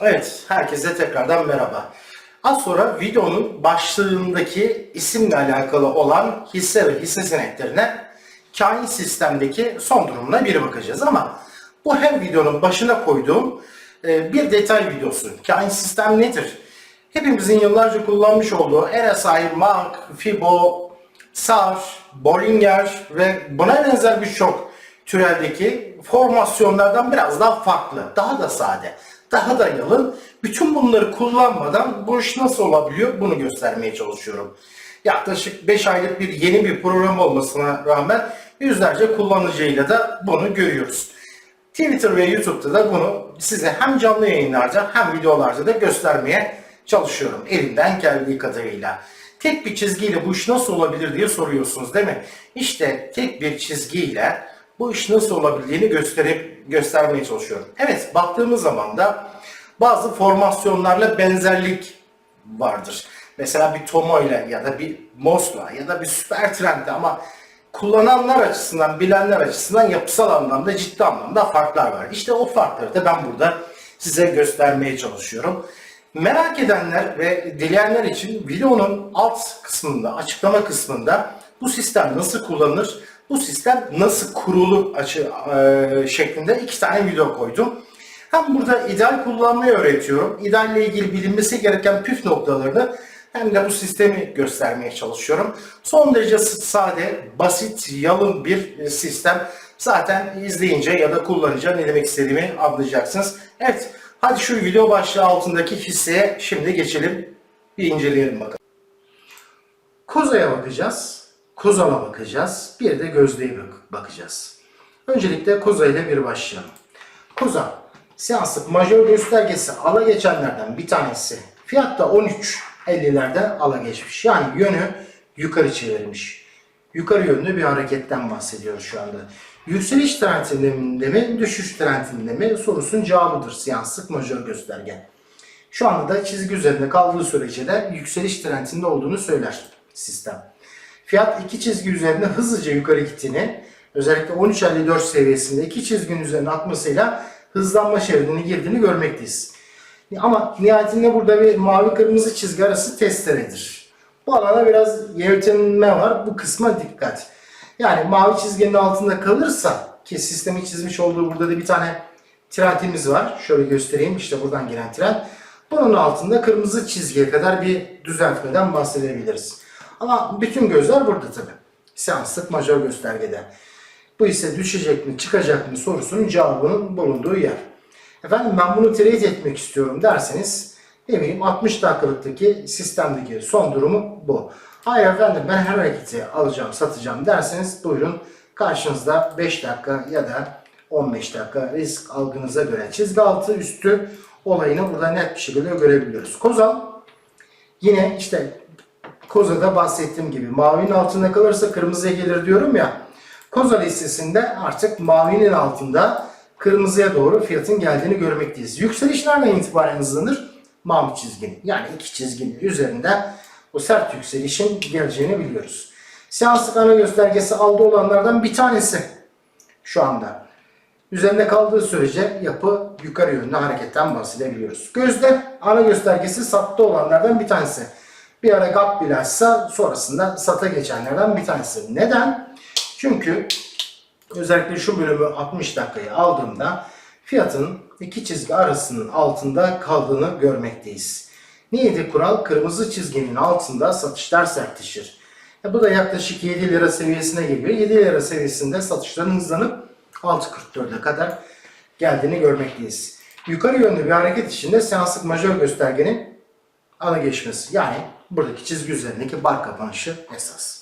Evet, herkese tekrardan merhaba. Az sonra videonun başlığındaki isimle alakalı olan hisse ve hisse senetlerine kain sistemdeki son durumuna bir bakacağız ama bu hem videonun başına koyduğum e, bir detay videosu. Kain sistem nedir? Hepimizin yıllarca kullanmış olduğu RSI, MAC, FIBO, SAR, Bollinger ve buna benzer birçok türeldeki formasyonlardan biraz daha farklı, daha da sade, daha da yalın. Bütün bunları kullanmadan bu iş nasıl olabiliyor bunu göstermeye çalışıyorum. Yaklaşık 5 aylık bir yeni bir program olmasına rağmen yüzlerce kullanıcıyla da bunu görüyoruz. Twitter ve YouTube'da da bunu size hem canlı yayınlarda hem videolarda da göstermeye çalışıyorum elimden geldiği kadarıyla. Tek bir çizgiyle bu iş nasıl olabilir diye soruyorsunuz değil mi? İşte tek bir çizgiyle bu iş nasıl olabildiğini gösterip göstermeye çalışıyorum. Evet baktığımız zaman da bazı formasyonlarla benzerlik vardır. Mesela bir Tomo ile ya da bir Mos'la ya da bir Süper Trend'de ama kullananlar açısından, bilenler açısından yapısal anlamda ciddi anlamda farklar var. İşte o farkları da ben burada size göstermeye çalışıyorum. Merak edenler ve dileyenler için videonun alt kısmında, açıklama kısmında bu sistem nasıl kullanılır, bu sistem nasıl kurulu açı, e, şeklinde iki tane video koydum. Hem burada ideal kullanmayı öğretiyorum. İdealle ilgili bilinmesi gereken püf noktalarını hem de bu sistemi göstermeye çalışıyorum. Son derece sade, basit, yalın bir e, sistem. Zaten izleyince ya da kullanınca ne demek istediğimi anlayacaksınız. Evet, hadi şu video başlığı altındaki hisseye şimdi geçelim. Bir inceleyelim bakalım. Koza'ya bakacağız. Kozal'a bakacağız. Bir de Gözde'ye bak- bakacağız. Öncelikle Koza ile bir başlayalım. Koza, seanslık majör göstergesi ala geçenlerden bir tanesi. Fiyatta 13.50'lerden ala geçmiş. Yani yönü yukarı çevirmiş. Yukarı yönlü bir hareketten bahsediyoruz şu anda. Yükseliş trendinde mi, düşüş trendinde mi sorusunun cevabıdır seanslık majör gösterge. Şu anda da çizgi üzerinde kaldığı sürece de yükseliş trendinde olduğunu söyler sistem. Fiyat iki çizgi üzerinde hızlıca yukarı gittiğini, özellikle 13.54 seviyesinde iki çizginin üzerine atmasıyla hızlanma şeridine girdiğini görmekteyiz. Ama nihayetinde burada bir mavi kırmızı çizgi arası testeredir. Bu alana biraz yeltenme var. Bu kısma dikkat. Yani mavi çizginin altında kalırsa ki sistemi çizmiş olduğu burada da bir tane trendimiz var. Şöyle göstereyim. İşte buradan gelen trend. Bunun altında kırmızı çizgiye kadar bir düzeltmeden bahsedebiliriz. Ama bütün gözler burada tabi. Seanslık majör göstergede. Bu ise düşecek mi çıkacak mı sorusunun cevabının bulunduğu yer. Efendim ben bunu trade etmek istiyorum derseniz ne bileyim 60 dakikalıktaki sistemdeki son durumu bu. Hayır efendim ben her hareketi alacağım satacağım derseniz buyurun karşınızda 5 dakika ya da 15 dakika risk algınıza göre çizgi altı üstü olayını burada net bir şekilde görebiliyoruz. Kozal yine işte Koza'da bahsettiğim gibi mavinin altında kalırsa kırmızıya gelir diyorum ya. Koza listesinde artık mavinin altında kırmızıya doğru fiyatın geldiğini görmekteyiz. Yükseliş nereden itibaren hızlanır? Mavi çizginin yani iki çizginin üzerinde o sert yükselişin geleceğini biliyoruz. Seanslık ana göstergesi aldı olanlardan bir tanesi şu anda. Üzerinde kaldığı sürece yapı yukarı yönlü hareketten bahsedebiliyoruz. Gözde ana göstergesi sattı olanlardan bir tanesi. Bir ara gap bile açsa sonrasında sata geçenlerden bir tanesi. Neden? Çünkü özellikle şu bölümü 60 dakikayı aldığımda fiyatın iki çizgi arasının altında kaldığını görmekteyiz. Neydi kural? Kırmızı çizginin altında satışlar sertleşir. E bu da yaklaşık 7 lira seviyesine geliyor. 7 lira seviyesinde satışların hızlanıp 6.44'e kadar geldiğini görmekteyiz. Yukarı yönlü bir hareket içinde seanslık majör göstergenin ana geçmesi. Yani buradaki çizgi üzerindeki bar kapanışı esas.